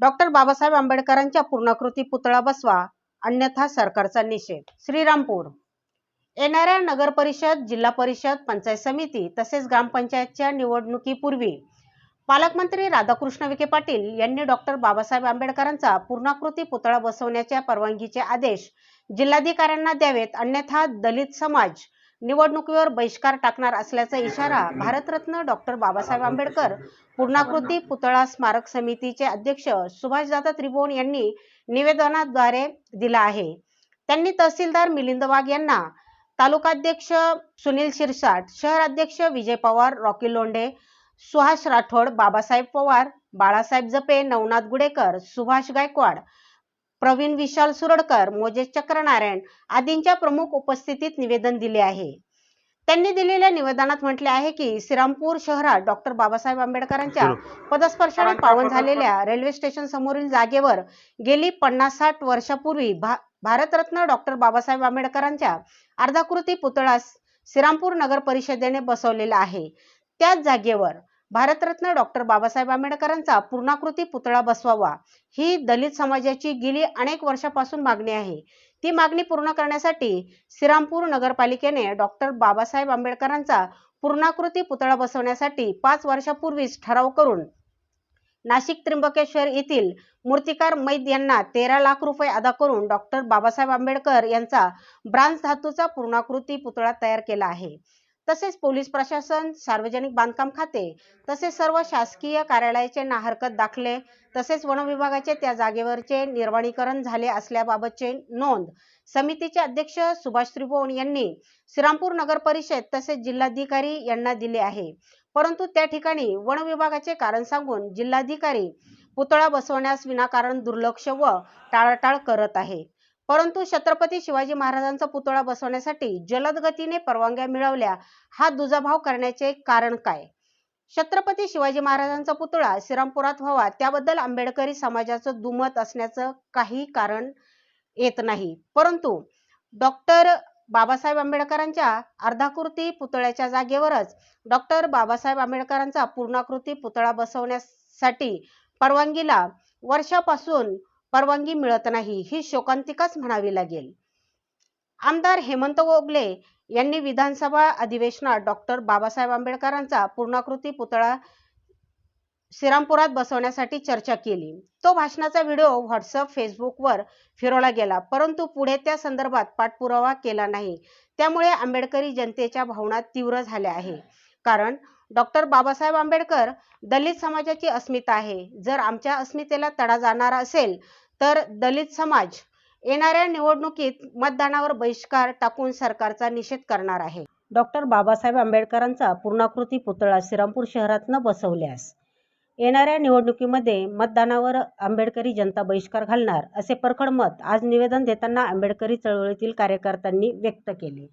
Doctor Babasaheb आंबेडकरांच्या पूर्णाकृती पुतळा बसवा अन्यथा सरकारचा निषेध. श्रीरामपूर. येणाऱ्या नगर परिषद जिल्हा परिषद पंचायत समिती तसेच ग्रामपंचायतच्या निवडणुकीपूर्वी पालकमंत्री राधाकृष्ण विखे पाटील यांनी डॉक्टर बाबासाहेब आंबेडकरांचा पूर्णाकृती पुतळा बसवण्याच्या परवानगीचे आदेश जिल्हाधिकाऱ्यांना द्यावेत अन्यथा दलित समाज निवडणुकीवर बहिष्कार टाकणार असल्याचा इशारा भारतरत्न डॉक्टर बाबासाहेब आंबेडकर पूर्णाकृती पुतळा स्मारक समितीचे अध्यक्ष सुभाषदादा त्रिभुवन यांनी निवेदनाद्वारे दिला आहे. त्यांनी तहसीलदार मिलिंद वाघ यांना तालुकाध्यक्ष सुनील शिरसाट शहर अध्यक्ष विजय पवार रॉकी लोंढे सुहास राठोड बाबासाहेब पवार बाळासाहेब जपे नवनाथ गुडेकर सुभाष गायकवाड प्रवीण विशाल सुरडकर मोजेश चक्रनारायण आदींच्या प्रमुख उपस्थितीत निवेदन दिले आहे. त्यांनी दिलेल्या निवेदनात म्हटले आहे की श्रीरामपूर शहरात डॉक्टर बाबासाहेब आंबेडकरांच्या पदस्पर्शाने पावन झालेल्या रेल्वे स्टेशन समोरील जागेवर गेली पन्नास साठ वर्षापूर्वी भा भारतरत्न डॉक्टर बाबासाहेब आंबेडकरांच्या अर्धाकृती पुतळा श्रीरामपूर नगर परिषदेने बसवलेला आहे. त्याच जागेवर भारतरत्न डॉक्टर बाबासाहेब आंबेडकरांचा पूर्णाकृती पुतळा बसवावा ही दलित समाजाची गेली अनेक वर्षापासून मागणी आहे. ती मागणी पूर्ण करण्यासाठी श्रीरामपूर नगरपालिकेने डॉक्टर बाबासाहेब आंबेडकरांचा पूर्णाकृती पुतळा बसवण्यासाठी पाच वर्षापूर्वीच ठराव करून नाशिक त्र्यंबकेश्वर येथील मूर्तिकार मैद यांना तेरा लाख रुपये अदा करून डॉक्टर बाबासाहेब आंबेडकर यांचा ब्रांज धातूचा पूर्णाकृती पुतळा तयार केला आहे. तसेच पोलीस प्रशासन सार्वजनिक बांधकाम खाते तसेच सर्व शासकीय कार्यालयाचे ना हरकत दाखले तसेच वन विभागाचे त्या जागेवरचे निर्वाणीकरण झाले असल्याबाबतचे नोंद समितीचे अध्यक्ष सुभाष त्रिभुवन यांनी श्रीरामपूर नगर परिषद तसेच जिल्हाधिकारी यांना दिले आहे. परंतु त्या ठिकाणी वन विभागाचे कारण सांगून जिल्हाधिकारी पुतळा बसवण्यास विनाकारण दुर्लक्ष व टाळाटाळ करत आहे. परंतु छत्रपती शिवाजी महाराजांचा पुतळा बसवण्यासाठी जलद गतीने परवानग्या मिळवल्या. हा दुजाभाव करण्याचे कारण काय? छत्रपती शिवाजी महाराजांचा पुतळा श्रीरामपुरात व्हावा त्याबद्दल आंबेडकरी समाजाचं दुमत असण्याचं काही कारण येत नाही. परंतु डॉक्टर बाबासाहेब आंबेडकरांच्या अर्धाकृती पुतळ्याच्या जागेवरच डॉक्टर बाबासाहेब आंबेडकरांचा पूर्णाकृती पुतळा बसवण्यासाठी परवानगीला वर्षापासून परवानगी मिळत नाही ही शोकांतिकाच म्हणावी लागेल. आमदार हेमंत गोगले यांनी विधानसभा अधिवेशनात डॉक्टर बाबासाहेब आंबेडकरांचा पूर्णाकृती पुतळा श्रीरामपुरात बसवण्यासाठी चर्चा केली. तो भाषणाचा व्हिडिओ व्हॉट्सअप फेसबुकवर फिरवला गेला परंतु पुढे त्या संदर्भात पाठपुरावा केला नाही. त्यामुळे आंबेडकरी जनतेच्या भावना तीव्र झाल्या आहे कारण डॉक्टर बाबासाहेब आंबेडकर दलित समाजाची अस्मिता आहे. जर आमच्या अस्मितेला तडा जाणार असेल तर दलित समाज येणाऱ्या निवडणुकीत मतदानावर बहिष्कार टाकून सरकारचा निषेध करणार आहे. डॉक्टर बाबासाहेब आंबेडकरांचा पूर्णाकृती पुतळा श्रीरामपूर शहरात न बसवल्यास येणाऱ्या निवडणुकीमध्ये मतदानावर आंबेडकरी जनता बहिष्कार घालणार असे परखड मत आज निवेदन देताना आंबेडकरी चळवळीतील कार्यकर्त्यांनी व्यक्त केले.